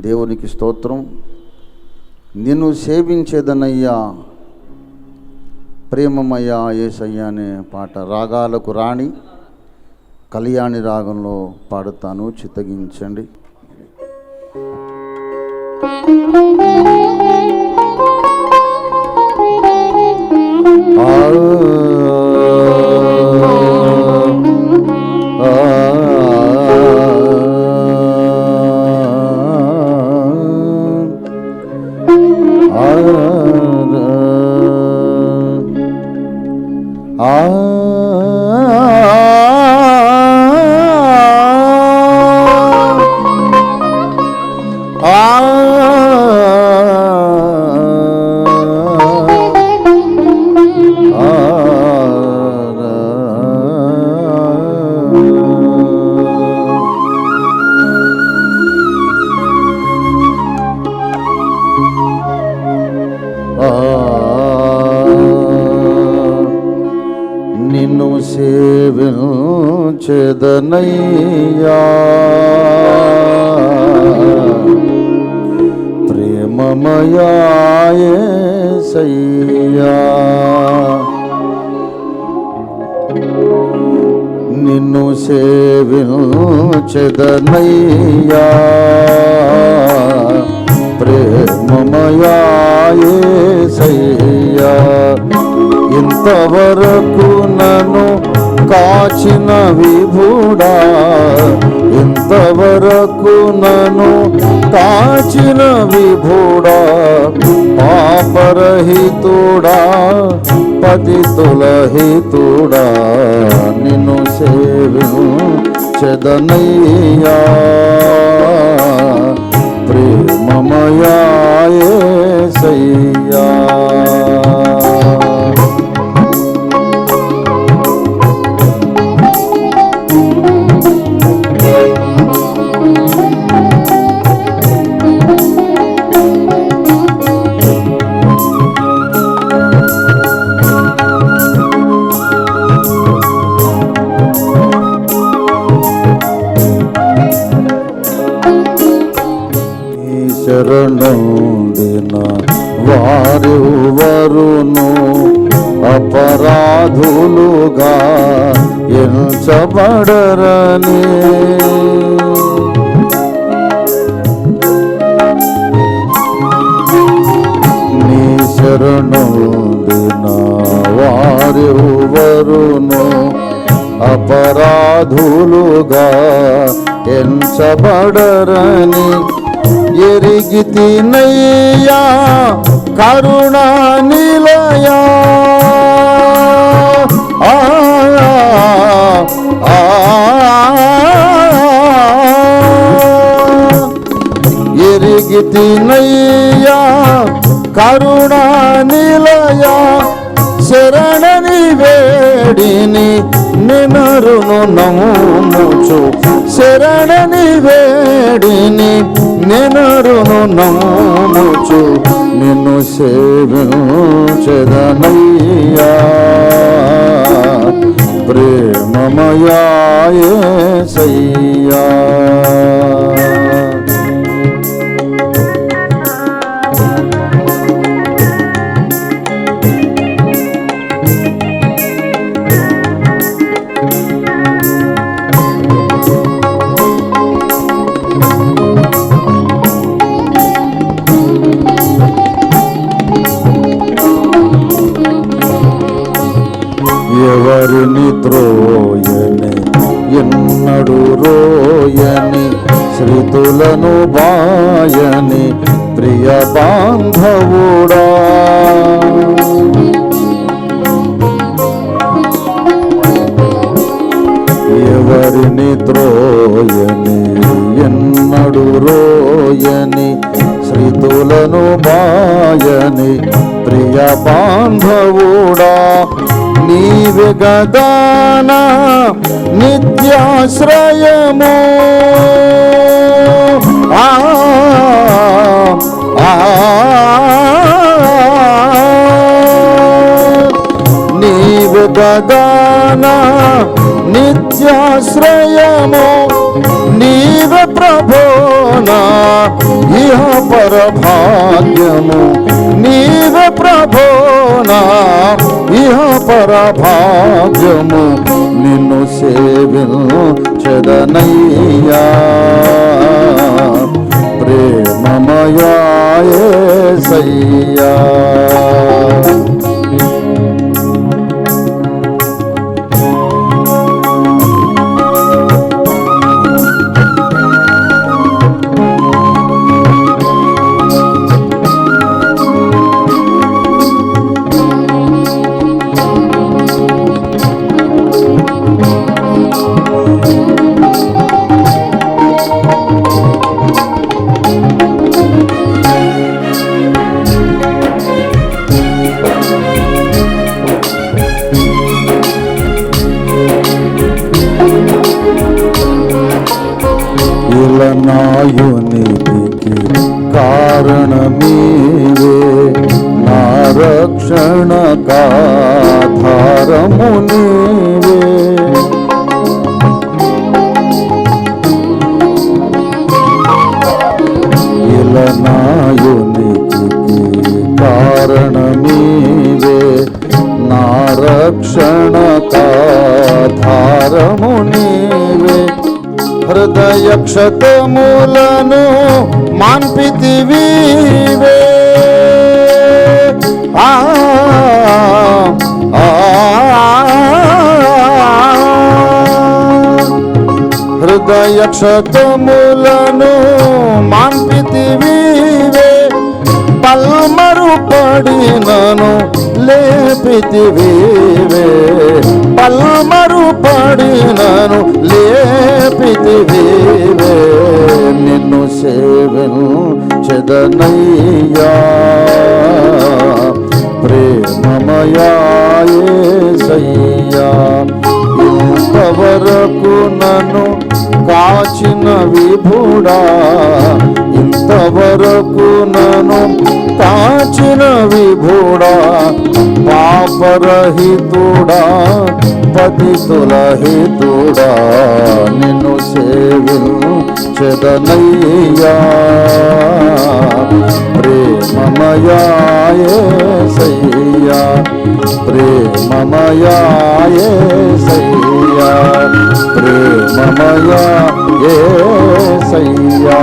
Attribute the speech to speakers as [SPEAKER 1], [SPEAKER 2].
[SPEAKER 1] దేవునికి స్తోత్రం. నిన్ను సేవించేదనయ్యా ప్రేమమయ్యా ఏసయ్య అనే పాట రాగాలకు రాణి. కళ్యాణి రాగంలో పాడుతాను చిత్తగించండి. ఆ సేవించెదనయ్యా ప్రేమమయాయ్యా నిన్ను సేవించెదనయ్యా. ప్రేమమయాయ్యా ఇంతవరకు నన్ను కాచిన విభుడా ఇంతవరకు నన్ను కాచిన విభుడా పాపరహితుడా పతితులహితుడా నిన్ను సేవిను చెదనయ్యా. ప్రేమమయాసయ్యా నీ శరణుండిన వారెవరును అపరాధులుగా ఎంచబడరని. నీ శరణుండిన వారెవరును అపరాధులుగా ఎంచబడరని. ఎరిగి తినయ్యా కరుణా నిలయా. ఆ, ఆ, కరుణా నిలయా. శరణని వేడిని నినరును నమ్ముచు. శరణని వేడిని నినరును నమ్ముచు. నిన్ను సేవించదనయ్యా. ప్రేమమయాసయ్యా ఎన్నడు రోయని శ్రీతులను బాయని ప్రియ బాంధవుడా. ఎవరిని త్రోయని ఎన్నడు రోయని శ్రీతులను బాయని ప్రియ బాంధవుడా. నీవే గదానా నిత్యాశ్రయము నీవు గదాన నిత్యాశ్రయము. నీవ ప్రభోనా ఇహ పరభాగ్యము. నీవ ప్రభోనా ఇహ పరభాగ్యము. సేవించదనయ్యా ప్రేమమయాయే సయ్యా ఇలనాయునికి కారణమీవే నా రక్షణ కాధారము నీవే ఇలనాయునికి కారణమీవే నా రక్షణ కాధారము నీవే హృదయ క్షతములను మాన్పితివీవే. ఆ ఆ, హృదయ క్షతములను మాన్పితివీవే. పల్మరు పడినను లేపితివీవే. నన్ను కాచిన విభుడా. ఇంతవరకు నన్ను కాచిన విభుడా. పాపరహితుడా పతితుల హితుడా. నిన్ను సేవించదనయ్యా ప్రేమమయాయే సయ్యా. ప్రేమమయాయే సయ్యా. సమయ ఏ సయ్యా.